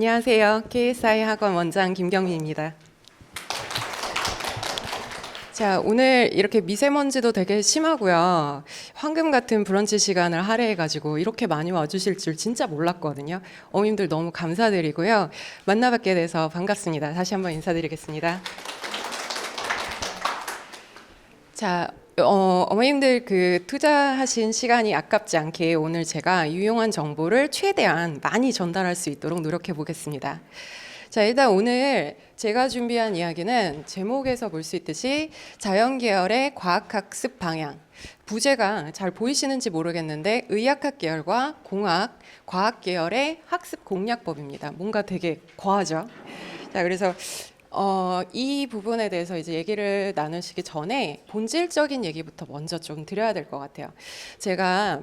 안녕하세요. KSI 학원 원장 김경희입니다. 자, 오늘 이렇게 미세먼지도 되게 심하고요. 황금 같은 브런치 시간을 할애해가지고 이렇게 많이 와주실 줄 진짜 몰랐거든요. 어머님들 너무 감사드리고요. 만나뵙게 돼서 반갑습니다. 다시 한번 인사드리겠습니다. 자, 어, 어머님들 그 투자하신 시간이 아깝지 않게 오늘 제가 유용한 정보를 최대한 많이 전달할 수 있도록 노력해 보겠습니다. 자, 일단 오늘 제가 준비한 이야기는 제목에서 볼 수 있듯이 자연 계열의 과학학습 방향. 부제가 잘 보이시는지 모르겠는데 의학학 계열과 공학, 과학 계열의 학습 공략법입니다. 뭔가 되게 과하죠. 자, 그래서 어, 이 부분에 대해서 이제 얘기를 나누시기 전에 본질적인 얘기부터 먼저 좀 드려야 될 것 같아요. 제가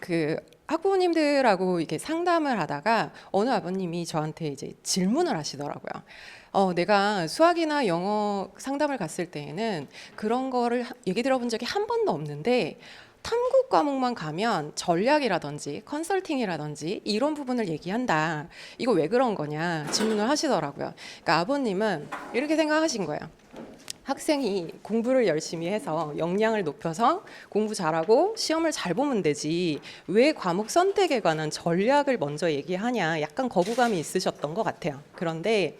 그 학부모님들하고 이렇게 상담을 하다가 어느 아버님이 저한테 이제 질문을 하시더라고요. 어, 내가 수학이나 영어 상담을 갔을 때에는 그런 거를 하- 얘기 들어본 적이 한 번도 없는데 탐구 과목만 가면 전략이라든지 컨설팅이라든지 이런 부분을 얘기한다. 이거 왜 그런 거냐 질문을 하시더라고요. 그러니까 아버님은 이렇게 생각하신 거예요. 학생이 공부를 열심히 해서 역량을 높여서 공부 잘하고 시험을 잘 보면 되지 왜 과목 선택에 관한 전략을 먼저 얘기하냐 약간 거부감이 있으셨던 것 같아요. 그런데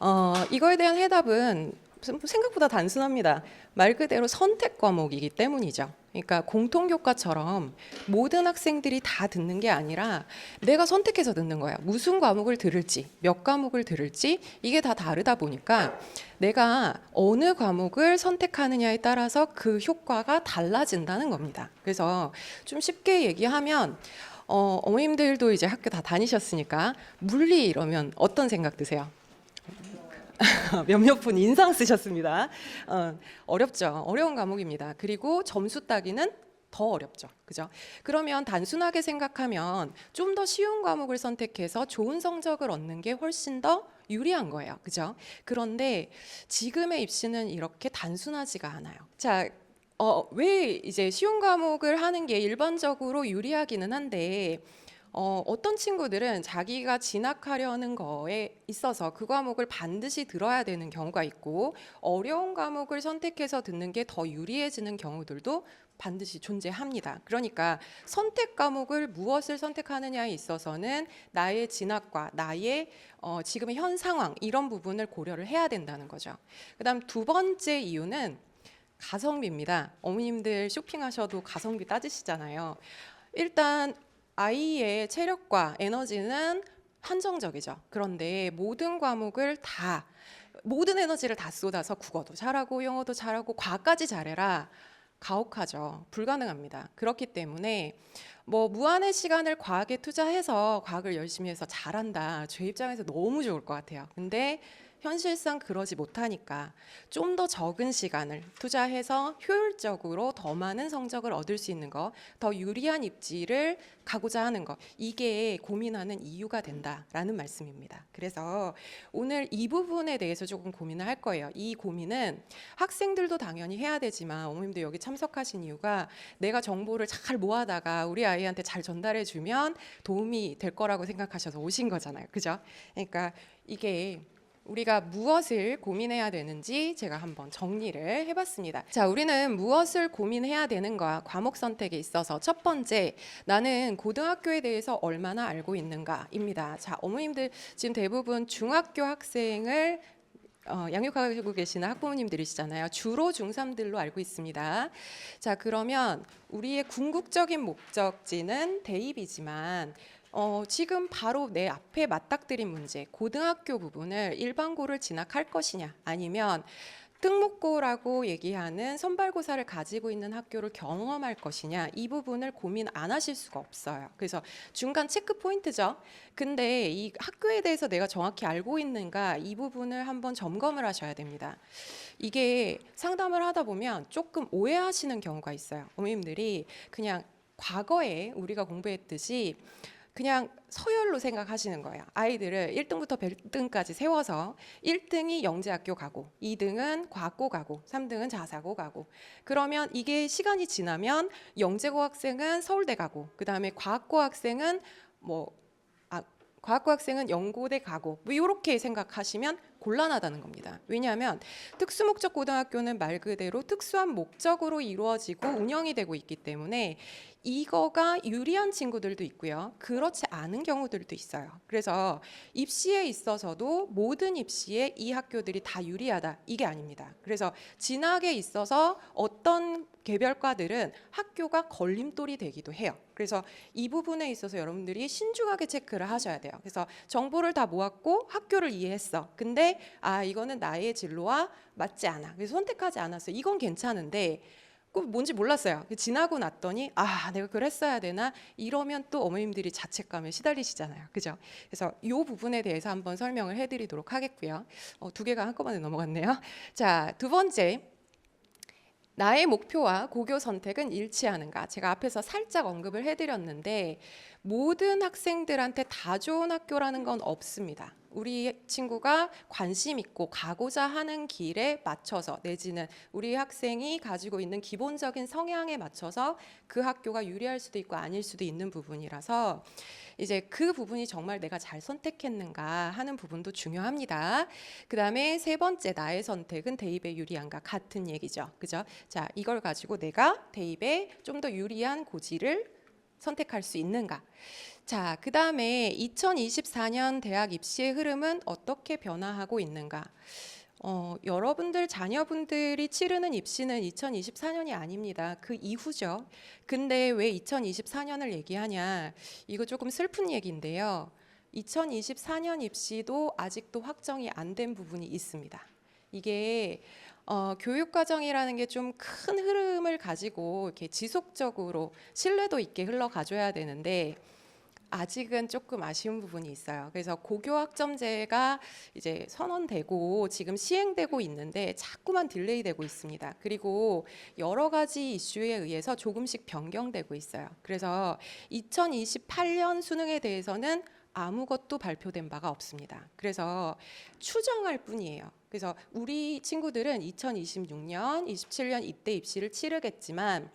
어, 이거에 대한 해답은 생각보다 단순합니다. 말 그대로 선택 과목이기 때문이죠. 그러니까 공통 교과처럼 모든 학생들이 다 듣는 게 아니라 내가 선택해서 듣는 거야. 무슨 과목을 들을지, 몇 과목을 들을지 이게 다 다르다 보니까 내가 어느 과목을 선택하느냐에 따라서 그 효과가 달라진다는 겁니다. 그래서 좀 쉽게 얘기하면 어, 어머님들도 이제 학교 다 다니셨으니까 물리 이러면 어떤 생각 드세요? 몇몇 분 인상 쓰셨습니다. 어, 어렵죠. 어려운 과목입니다. 그리고 점수 따기는 더 어렵죠. 그죠? 그러면 단순하게 생각하면 좀 더 쉬운 과목을 선택해서 좋은 성적을 얻는 게 훨씬 더 유리한 거예요. 그죠? 그런데 지금의 입시는 이렇게 단순하지가 않아요. 자, 어, 왜 이제 쉬운 과목을 하는 게 일반적으로 유리하기는 한데 어, 어떤 친구들은 자기가 진학하려는 거에 있어서 그 과목을 반드시 들어야 되는 경우가 있고 어려운 과목을 선택해서 듣는 게 더 유리해지는 경우들도 반드시 존재합니다. 그러니까 선택 과목을 무엇을 선택하느냐에 있어서는 나의 진학과 나의 어, 지금의 현 상황 이런 부분을 고려를 해야 된다는 거죠. 그다음 두 번째 이유는 가성비입니다. 어머님들 쇼핑하셔도 가성비 따지시잖아요. 일단 아이의 체력과 에너지는 한정적이죠. 그런데 모든 과목을 다 모든 에너지를 다 쏟아서 국어도 잘하고 영어도 잘하고 과까지 잘해라. 가혹하죠. 불가능합니다. 그렇기 때문에 뭐 무한의 시간을 과학에 투자해서 과학을 열심히 해서 잘한다. 제 입장에서 너무 좋을 것 같아요. 근데 현실상 그러지 못하니까 좀 더 적은 시간을 투자해서 효율적으로 더 많은 성적을 얻을 수 있는 것, 더 유리한 입지를 가고자 하는 것, 이게 고민하는 이유가 된다라는 말씀입니다. 그래서 오늘 이 부분에 대해서 조금 고민을 할 거예요. 이 고민은 학생들도 당연히 해야 되지만 어머님도 여기 참석하신 이유가 내가 정보를 잘 모아다가 우리 아이 한테 잘 전달해 주면 도움이 될 거라고 생각하셔서 오신 거잖아요. 그죠? 그러니까 이게 우리가 무엇을 고민해야 되는지 제가 한번 정리를 해봤습니다. 자, 우리는 무엇을 고민해야 되는가 과목 선택에 있어서 첫 번째 나는 고등학교에 대해서 얼마나 알고 있는가입니다. 자, 어머님들 지금 대부분 중학교 학생을 어, 양육하고 계시는 학부모님들이시잖아요. 주로 중3들로 알고 있습니다. 자, 그러면 우리의 궁극적인 목적지는 대입이지만 어, 지금 바로 내 앞에 맞닥뜨린 문제, 고등학교 부분을 일반고를 진학할 것이냐, 아니면 특목고라고 얘기하는 선발고사를 가지고 있는 학교를 경험할 것이냐 이 부분을 고민 안 하실 수가 없어요. 그래서 중간 체크 포인트죠. 근데 이 학교에 대해서 내가 정확히 알고 있는가 이 부분을 한번 점검을 하셔야 됩니다. 이게 상담을 하다 보면 조금 오해하시는 경우가 있어요. 어머님들이 그냥 과거에 우리가 공부했듯이 그냥 서열로 생각하시는 거예요. 아이들을 1등부터 100등까지 세워서 1등이 영재학교 가고 2등은 과학고 가고 3등은 자사고 가고 그러면 이게 시간이 지나면 영재고 학생은 서울대 가고 그다음에 과학고 학생은 뭐 아, 과학고 학생은 연고대 가고 뭐 이렇게 생각하시면 곤란하다는 겁니다. 왜냐하면 특수목적 고등학교는 말 그대로 특수한 목적으로 이루어지고 운영이 되고 있기 때문에 이거가 유리한 친구들도 있고요. 그렇지 않은 경우들도 있어요. 그래서 입시에 있어서도 모든 입시에 이 학교들이 다 유리하다. 이게 아닙니다. 그래서 진학에 있어서 어떤 개별과들은 학교가 걸림돌이 되기도 해요. 그래서 이 부분에 있어서 여러분들이 신중하게 체크를 하셔야 돼요. 그래서 정보를 다 모았고 학교를 이해했어. 근데 아 이거는 나의 진로와 맞지 않아. 그래서 선택하지 않았어. 이건 괜찮은데 그 뭔지 몰랐어요. 지나고 났더니 아 내가 그랬어야 되나 이러면 또 어머님들이 자책감에 시달리시잖아요. 그죠? 그래서 이 부분에 대해서 한번 설명을 해드리도록 하겠고요. 어, 두 개가 한꺼번에 넘어갔네요. 자두 번째 나의 목표와 고교 선택은 일치하는가? 제가 앞에서 살짝 언급을 해드렸는데 모든 학생들한테 다 좋은 학교라는 건 없습니다. 우리 친구가 관심 있고 가고자 하는 길에 맞춰서 내지는 우리 학생이 가지고 있는 기본적인 성향에 맞춰서 그 학교가 유리할 수도 있고 아닐 수도 있는 부분이라서 이제 그 부분이 정말 내가 잘 선택했는가 하는 부분도 중요합니다. 그 다음에 세 번째 나의 선택은 대입에 유리한가 같은 얘기죠. 그죠? 자, 이걸 가지고 내가 대입에 좀 더 유리한 고지를 선택할 수 있는가. 자, 그 다음에 2024년 대학 입시의 흐름은 어떻게 변화하고 있는가. 어, 여러분들 자녀분들이 치르는 입시는 2024년이 아닙니다. 그 이후죠. 근데 왜 2024년을 얘기하냐? 이거 조금 슬픈 얘기인데요. 2024년 입시도 아직도 확정이 안 된 부분이 있습니다. 이게 어, 교육 과정이라는 게 좀 큰 흐름을 가지고 이렇게 지속적으로 신뢰도 있게 흘러가줘야 되는데 아직은 조금 아쉬운 부분이 있어요. 그래서 고교 학점제가 이제 선언되고 지금 시행되고 있는데 자꾸만 딜레이되고 있습니다. 그리고 여러 가지 이슈에 의해서 조금씩 변경되고 있어요. 그래서 2028년 수능에 대해서는 아무것도 발표된 바가 없습니다. 그래서 추정할 뿐이에요. 그래서 우리 친구들은 2026년, 27년 입대 입시를 치르겠지만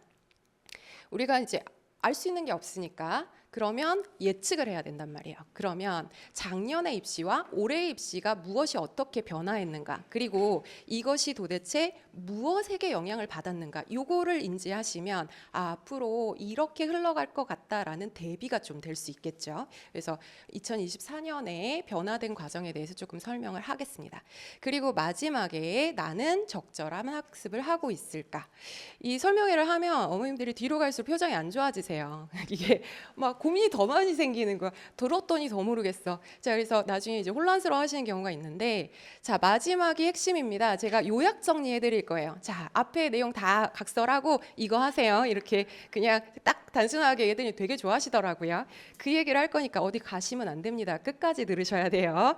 우리가 이제 알 수 있는 게 없으니까 그러면 예측을 해야 된단 말이에요. 그러면 작년의 입시와 올해의 입시가 무엇이 어떻게 변화했는가, 그리고 이것이 도대체 무엇에게 영향을 받았는가, 요거를 인지하시면 아, 앞으로 이렇게 흘러갈 것 같다라는 대비가 좀 될 수 있겠죠. 그래서 2024년에 변화된 과정에 대해서 조금 설명을 하겠습니다. 그리고 마지막에 나는 적절한 학습을 하고 있을까? 이 설명회를 하면 어머님들이 뒤로 갈수록 표정이 안 좋아지세요. 이게 막 고민이 더 많이 생기는 거야. 들었더니 더 모르겠어. 자, 그래서 나중에 이제 혼란스러워 하시는 경우가 있는데, 자, 마지막이 핵심입니다. 제가 요약 정리해 드릴 거예요. 자, 앞에 내용 다 각설하고 이거 하세요. 이렇게 그냥 딱 단순하게 애들이 되게 좋아하시더라고요. 그 얘기를 할 거니까 어디 가시면 안 됩니다. 끝까지 들으셔야 돼요.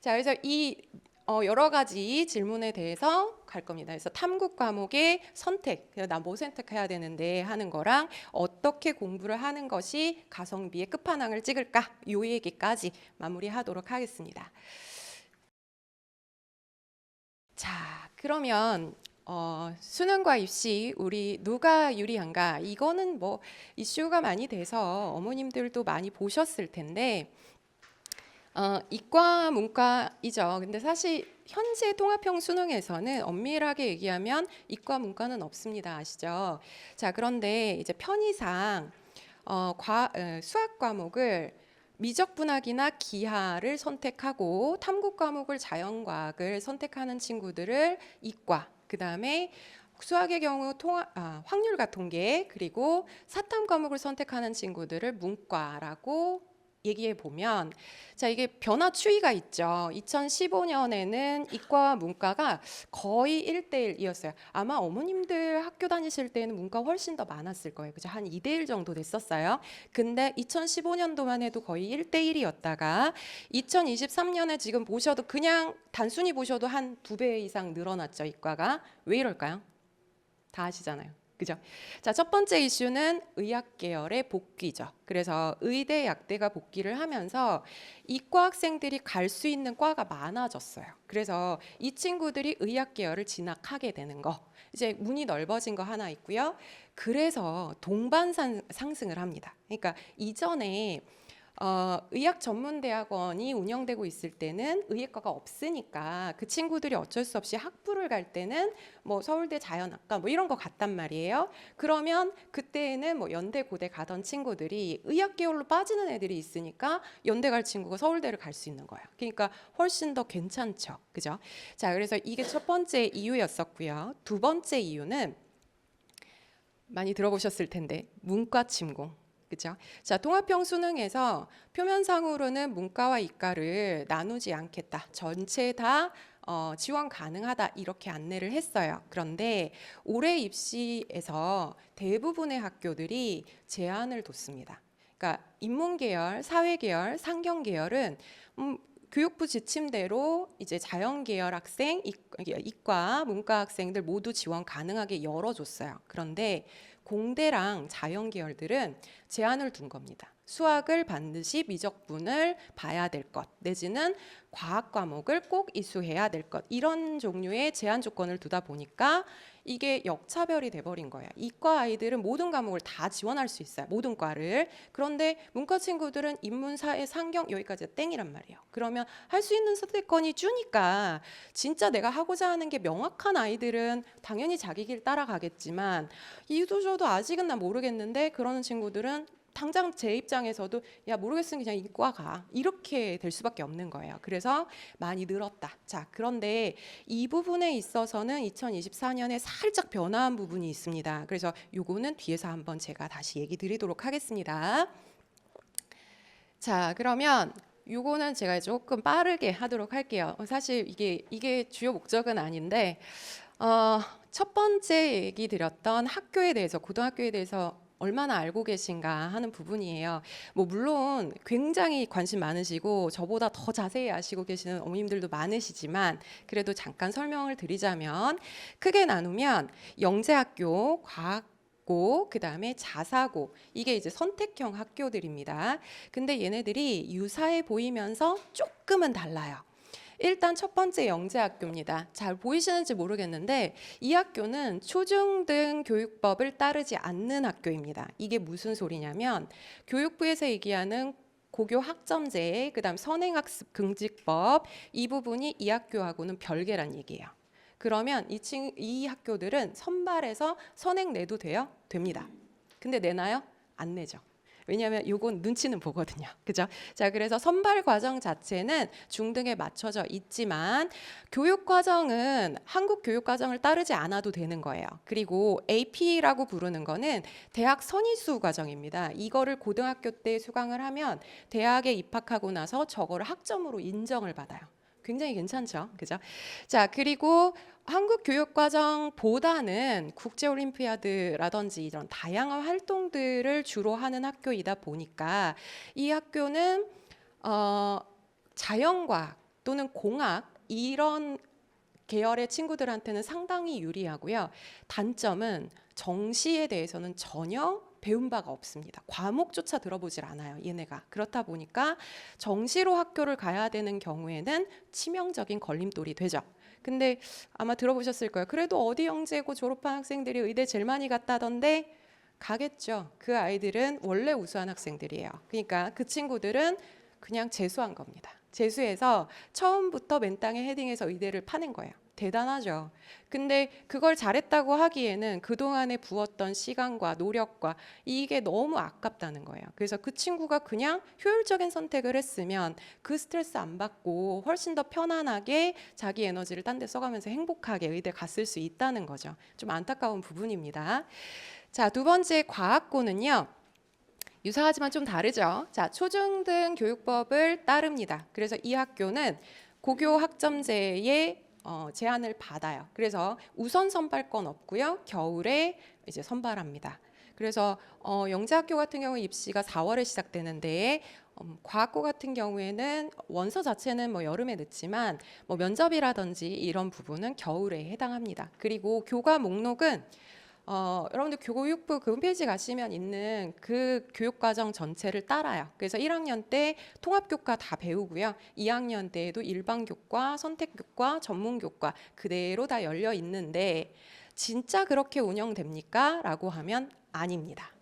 자, 그래서 이 어, 여러 가지 질문에 대해서 갈 겁니다. 그래서 탐구 과목의 선택, 나 뭐 선택해야 되는데 하는 거랑 어떻게 공부를 하는 것이 가성비의 끝판왕을 찍을까? 요 얘기까지 마무리하도록 하겠습니다. 자, 그러면 어, 수능과 입시 우리 누가 유리한가? 이거는 뭐 이슈가 많이 돼서 어머님들도 많이 보셨을 텐데 어, 이과 문과이죠. 근데 사실 현재 통합형 수능에서는 엄밀하게 얘기하면 이과 문과는 없습니다. 아시죠? 자, 그런데 이제 편의상 어, 과, 어, 수학 과목을 미적 분학이나 기하를 선택하고 탐구 과목을 자연과학을 선택하는 친구들을 이과, 그 다음에 수학의 경우 통화, 아, 확률과 통계 그리고 사탐 과목을 선택하는 친구들을 문과라고 얘기해 보면 자 이게 변화 추이가 있죠. 2015년에는 이과와 문과가 거의 1대1이었어요. 아마 어머님들 학교 다니실 때는 문과 훨씬 더 많았을 거예요. 그죠? 한 2대1 정도 됐었어요. 근데 2015년도만 해도 거의 1대1이었다가 2023년에 지금 보셔도 그냥 단순히 보셔도 한 두 배 이상 늘어났죠. 이과가. 왜 이럴까요? 다 아시잖아요. 그죠? 자, 첫 번째 이슈는 의학 계열의 복귀죠. 그래서 의대 약대가 복귀를 하면서 이과 학생들이 갈 수 있는 과가 많아졌어요. 그래서 이 친구들이 의학 계열을 진학하게 되는 거. 이제 문이 넓어진 거 하나 있고요. 그래서 동반 상- 상승을 합니다. 그러니까 이전에 어, 의학 전문 대학원이 운영되고 있을 때는 의예과가 없으니까 그 친구들이 어쩔 수 없이 학부를 갈 때는 뭐 서울대 자연학과 뭐 이런 거 갔단 말이에요. 그러면 그때는 뭐 연대 고대 가던 친구들이 의학 계열로 빠지는 애들이 있으니까 연대 갈 친구가 서울대를 갈 수 있는 거예요. 그러니까 훨씬 더 괜찮죠. 그죠? 자, 그래서 이게 첫 번째 이유였었고요. 두 번째 이유는 많이 들어보셨을 텐데 문과 침공. 그죠? 자, 통합형 수능에서 표면상으로는 문과와 이과를 나누지 않겠다. 전체 다 어, 지원 가능하다 이렇게 안내를 했어요. 그런데 올해 입시에서 대부분의 학교들이 제한을 뒀습니다. 그러니까 인문 계열, 사회 계열, 상경 계열은 음, 교육부 지침대로 이제 자연 계열 학생, 이- 이과, 문과 학생들 모두 지원 가능하게 열어줬어요. 그런데 공대랑 자연계열들은 제한을 둔 겁니다. 수학을 반드시 미적분을 봐야 될 것, 내지는 과학 과목을 꼭 이수해야 될 것, 이런 종류의 제한 조건을 두다 보니까 이게 역차별이 돼버린 거예요. 이과 아이들은 모든 과목을 다 지원할 수 있어요. 모든 과를. 그런데 문과 친구들은 인문, 사회, 상경 여기까지 땡이란 말이에요. 그러면 할 수 있는 선택권이 주니까 진짜 내가 하고자 하는 게 명확한 아이들은 당연히 자기 길 따라가겠지만 이도저도 아직은 나 모르겠는데 그러는 친구들은 당장 제 입장에서도 야 모르겠으면 그냥 이과 가 이렇게 될 수밖에 없는 거예요. 그래서 많이 늘었다. 자 그런데 이 부분에 있어서는 2024년에 살짝 변화한 부분이 있습니다. 그래서 요거는 뒤에서 한번 제가 다시 얘기 드리도록 하겠습니다. 자 그러면 요거는 제가 조금 빠르게 하도록 할게요. 어, 사실 이게 이게 주요 목적은 아닌데 어, 첫 번째 얘기 드렸던 학교에 대해서 고등학교에 대해서 얼마나 알고 계신가 하는 부분이에요. 뭐 물론 굉장히 관심 많으시고 저보다 더 자세히 아시고 계시는 어머님들도 많으시지만 그래도 잠깐 설명을 드리자면 크게 나누면 영재학교, 과학고, 그다음에 자사고 이게 이제 선택형 학교들입니다. 근데 얘네들이 유사해 보이면서 조금은 달라요. 일단 첫 번째 영재학교입니다. 잘 보이시는지 모르겠는데 이 학교는 초중등 교육법을 따르지 않는 학교입니다. 이게 무슨 소리냐면 교육부에서 얘기하는 고교 학점제, 그다음 선행학습 금지법 이 부분이 이 학교하고는 별개란 얘기예요. 그러면 이, 친, 이 학교들은 선발해서 선행 내도 돼요? 됩니다. 근데 내나요? 안 내죠. 왜냐하면 요건 눈치는 보거든요. 그죠? 자, 그래서 선발 과정 자체는 중등에 맞춰져 있지만 교육 과정은 한국 교육 과정을 따르지 않아도 되는 거예요. 그리고 AP라고 부르는 거는 대학 선의수 과정입니다. 이거를 고등학교 때 수강을 하면 대학에 입학하고 나서 저거를 학점으로 인정을 받아요. 굉장히 괜찮죠. 그죠? 자, 그리고 한국 교육 과정보다는 국제 올림피아드라든지 이런 다양한 활동들을 주로 하는 학교이다 보니까 이 학교는 어 자연과학 또는 공학 이런 계열의 친구들한테는 상당히 유리하고요. 단점은 정시에 대해서는 전혀 배운 바가 없습니다. 과목조차 들어보질 않아요. 얘네가 그렇다 보니까 정시로 학교를 가야 되는 경우에는 치명적인 걸림돌이 되죠. 근데 아마 들어보셨을 거예요. 그래도 어디 영재고 졸업한 학생들이 의대 제일 많이 갔다던데 가겠죠. 그 아이들은 원래 우수한 학생들이에요. 그러니까 그 친구들은 그냥 재수한 겁니다. 재수해서 처음부터 맨 땅에 헤딩해서 의대를 파낸 거예요. 대단하죠. 근데 그걸 잘했다고 하기에는 그동안에 부었던 시간과 노력과 이게 너무 아깝다는 거예요. 그래서 그 친구가 그냥 효율적인 선택을 했으면 그 스트레스 안 받고 훨씬 더 편안하게 자기 에너지를 딴 데 써가면서 행복하게 의대 갔을 수 있다는 거죠. 좀 안타까운 부분입니다. 자, 두 번째 과학고는요. 유사하지만 좀 다르죠. 자, 초중등 교육법을 따릅니다. 그래서 이 학교는 고교 학점제의 어, 제한을 받아요. 그래서 우선 선발권 없고요. 겨울에 이제 선발합니다. 그래서 어, 영재학교 같은 경우 입시가 4월에 시작되는데 음, 과학고 같은 경우에는 원서 자체는 뭐 여름에 늦지만 뭐 면접이라든지 이런 부분은 겨울에 해당합니다. 그리고 교과 목록은 어, 여러분들 교육부 그 홈페이지 가시면 있는 그 교육과정 전체를 따라요. 그래서 1학년 때 통합교과 다 배우고요. 2학년 때에도 일반교과, 선택교과, 전문교과 그대로 다 열려 있는데 진짜 그렇게 운영됩니까? 라고 하면 아닙니다.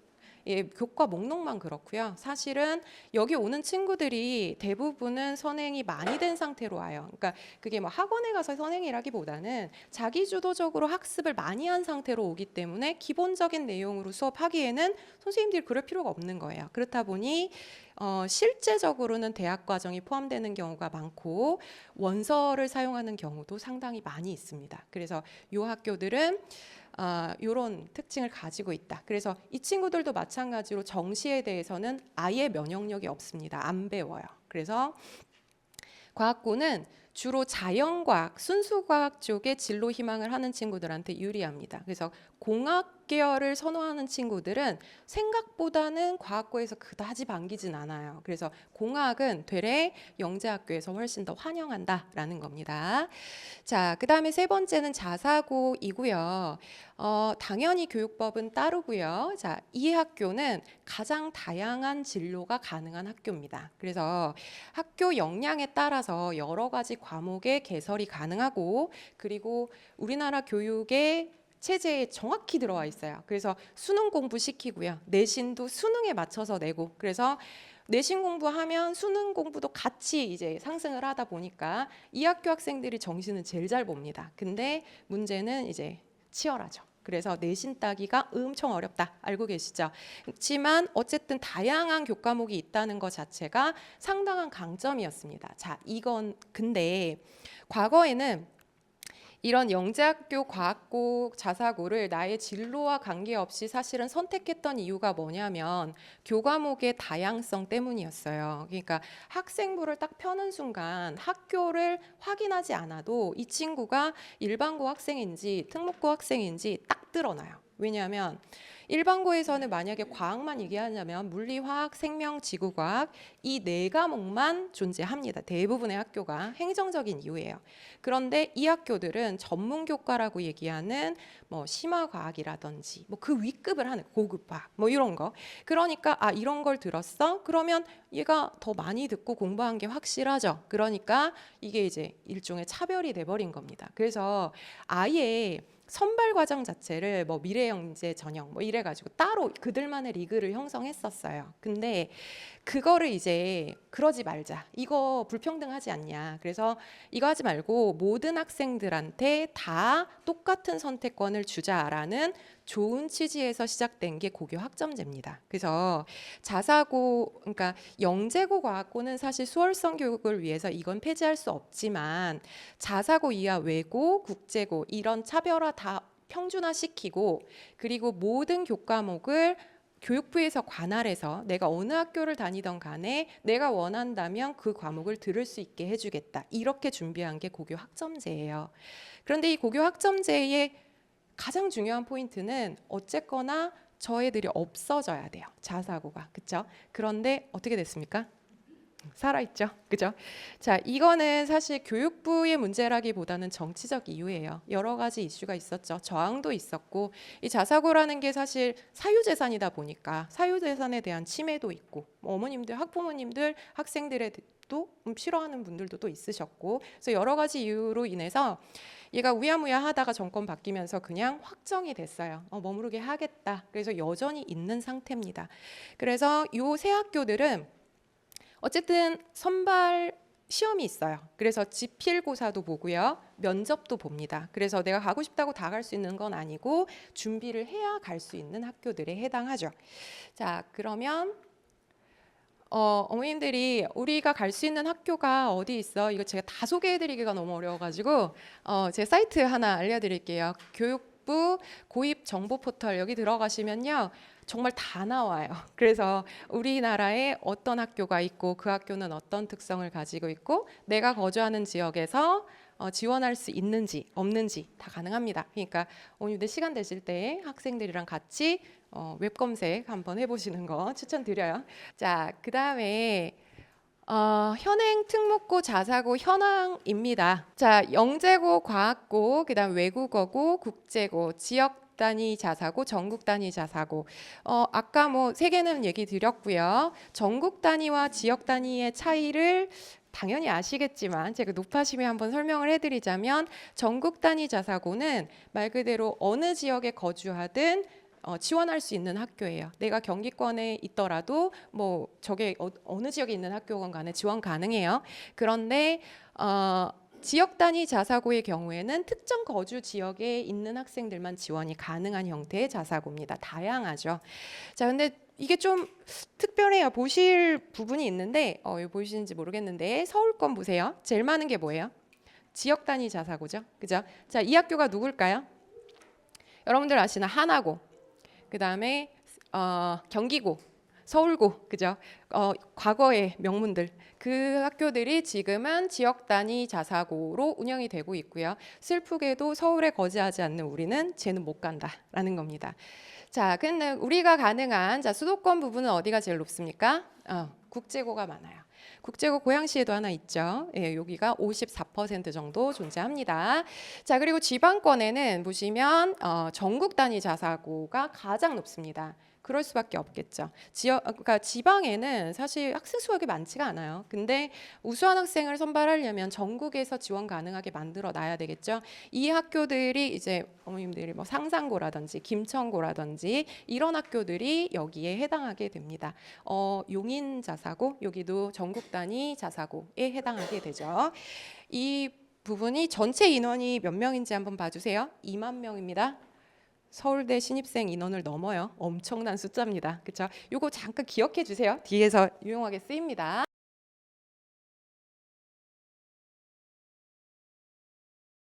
예, 교과 목록만 그렇고요. 사실은 여기 오는 친구들이 대부분은 선행이 많이 된 상태로 와요. 그러니까 그게 뭐 학원에 가서 선행이라기보다는 자기 주도적으로 학습을 많이 한 상태로 오기 때문에 기본적인 내용으로 수업하기에는 선생님들이 그럴 필요가 없는 거예요. 그렇다 보니 어, 실제적으로는 대학 과정이 포함되는 경우가 많고 원서를 사용하는 경우도 상당히 많이 있습니다. 그래서 이 학교들은 아, 이런 특징을 가지고 있다. 그래서 이 친구들도 마찬가지로 정시에 대해서는 아예 면역력이 없습니다. 안 배워요. 그래서 과학고는 주로 자연과학, 순수과학 쪽에 진로 희망을 하는 친구들한테 유리합니다. 그래서 공학 계열을 선호하는 친구들은 생각보다는 과학고에서 그다지 반기진 않아요. 그래서 공학은 되레 영재학교에서 훨씬 더 환영한다라는 겁니다. 자, 그 다음에 세 번째는 자사고이고요. 어, 당연히 교육법은 따르고요. 자, 이 학교는 가장 다양한 진로가 가능한 학교입니다. 그래서 학교 역량에 따라서 여러 가지 과목의 개설이 가능하고 그리고 우리나라 교육의 체제에 정확히 들어와 있어요. 그래서 수능 공부 시키고요. 내신도 수능에 맞춰서 내고 그래서 내신 공부하면 수능 공부도 같이 이제 상승을 하다 보니까 이 학교 학생들이 정신을 제일 잘 봅니다. 근데 문제는 이제 치열하죠. 그래서 내신 따기가 엄청 어렵다. 알고 계시죠? 그렇지만 어쨌든 다양한 교과목이 있다는 것 자체가 상당한 강점이었습니다. 자, 이건 근데 과거에는 이런 영재학교 과학고 자사고를 나의 진로와 관계없이 사실은 선택했던 이유가 뭐냐면 교과목의 다양성 때문이었어요. 그러니까 학생부를 딱 펴는 순간 학교를 확인하지 않아도 이 친구가 일반고 학생인지 특목고 학생인지 딱 드러나요. 왜냐하면 일반고에서는 만약에 과학만 얘기하자면 물리, 화학, 생명, 지구과학 이 네 과목만 존재합니다. 대부분의 학교가 행정적인 이유예요. 그런데 이 학교들은 전문 교과라고 얘기하는 뭐 심화과학이라든지 뭐그 윗급을 하는 고급과학 뭐 이런 거. 그러니까 아 이런 걸 들었어? 그러면 얘가 더 많이 듣고 공부한 게 확실하죠. 그러니까 이게 이제 일종의 차별이 돼 버린 겁니다. 그래서 아예 선발 과정 자체를 뭐 미래영재 전형 뭐 이래 가지고 따로 그들만의 리그를 형성했었어요. 근데 그거를 이제 그러지 말자. 이거 불평등하지 않냐. 그래서 이거 하지 말고 모든 학생들한테 다 똑같은 선택권을 주자라는 좋은 취지에서 시작된 게 고교 학점제입니다. 그래서 자사고 그러니까 영재고 과학고는 사실 수월성 교육을 위해서 이건 폐지할 수 없지만 자사고 이하 외고 국제고 이런 차별화 다 평준화시키고 그리고 모든 교과목을 교육부에서 관할해서 내가 어느 학교를 다니던 간에 내가 원한다면 그 과목을 들을 수 있게 해주겠다. 이렇게 준비한 게 고교 학점제예요. 그런데 이 고교 학점제의 가장 중요한 포인트는 어쨌거나 저 애들이 없어져야 돼요. 자사고가. 그렇죠? 그런데 어떻게 됐습니까? 살아있죠. 그죠? 자, 이거는 사실 교육부의 문제라기보다는 정치적 이유예요. 여러 가지 이슈가 있었죠. 저항도 있었고, 이 자사고라는 게 사실 사유재산이다 보니까 사유재산에 대한 침해도 있고, 뭐 어머님들, 학부모님들, 학생들에도 싫어하는 분들도 또 있으셨고, 그래서 여러 가지 이유로 인해서 얘가 우야무야 하다가 정권 바뀌면서 그냥 확정이 됐어요. 어, 머무르게 하겠다. 그래서 여전히 있는 상태입니다. 그래서 요 새 학교들은 어쨌든 선발 시험이 있어요. 그래서 지필고사도 보고요. 면접도 봅니다. 그래서 내가 가고 싶다고 다 갈 수 있는 건 아니고 준비를 해야 갈 수 있는 학교들에 해당하죠. 자, 그러면 어, 어머님들이 우리가 갈 수 있는 학교가 어디 있어? 이거 제가 다 소개해드리기가 너무 어려워가지고 어, 제 사이트 하나 알려드릴게요. 교육부 고입 정보 포털 여기 들어가시면요. 정말 다 나와요. 그래서 우리나라에 어떤 학교가 있고 그 학교는 어떤 특성을 가지고 있고 내가 거주하는 지역에서 어, 지원할 수 있는지 없는지 다 가능합니다. 그러니까 오늘도 시간 되실 때 학생들이랑 같이 어, 웹 검색 한번 해보시는 거 추천드려요. 자, 그 다음에 어, 현행 특목고 자사고 현황입니다. 자, 영재고, 과학고, 그다음 외국어고, 국제고, 지역 단위 자사고, 전국 단위 자사고. 어, 아까 뭐 세 개는 얘기 드렸고요. 전국 단위와 지역 단위의 차이를 당연히 아시겠지만 제가 높아심에 한번 설명을 해드리자면 전국 단위 자사고는 말 그대로 어느 지역에 거주하든 어, 지원할 수 있는 학교예요. 내가 경기권에 있더라도 뭐 저게 어, 어느 지역에 있는 학교건 간에 지원 가능해요. 그런데 어, 지역 단위 자사고의 경우에는 특정 거주 지역에 있는 학생들만 지원이 가능한 형태의 자사고입니다. 다양하죠. 자, 근데 이게 좀 특별해요. 보실 부분이 있는데 어, 보이시는지 모르겠는데 서울권 보세요. 제일 많은 게 뭐예요? 지역 단위 자사고죠. 그죠? 자, 이 학교가 누굴까요? 여러분들 아시나 하나고, 그 다음에 어, 경기고, 서울고, 그죠? 어, 과거의 명문들 그 학교들이 지금은 지역 단위 자사고로 운영이 되고 있고요. 슬프게도 서울에 거주하지 않는 우리는 쟤는 못 간다라는 겁니다. 자, 근데 우리가 가능한 자 수도권 부분은 어디가 제일 높습니까? 어, 국제고가 많아요. 국제고 고양시에도 하나 있죠. 예, 여기가 54% 정도 존재합니다. 자, 그리고 지방권에는 보시면 어, 전국 단위 자사고가 가장 높습니다. 그럴 수밖에 없겠죠. 지역, 그러니까 지방에는 사실 학생 그렇게 많지가 않아요. 근데 우수한 학생을 선발하려면 전국에서 지원 가능하게 만들어 놔야 되겠죠. 이 학교들이 이제 어머님들이 뭐 상산고라든지 김천고라든지 이런 학교들이 여기에 해당하게 됩니다. 어, 용인 자사고 여기도 전국 단위 자사고에 해당하게 되죠. 이 부분이 전체 인원이 몇 명인지 한번 봐주세요. 2만 명입니다. 서울대 신입생 인원을 넘어요. 엄청난 숫자입니다. 그렇죠? 요거 잠깐 기억해 주세요. 뒤에서 유용하게 쓰입니다.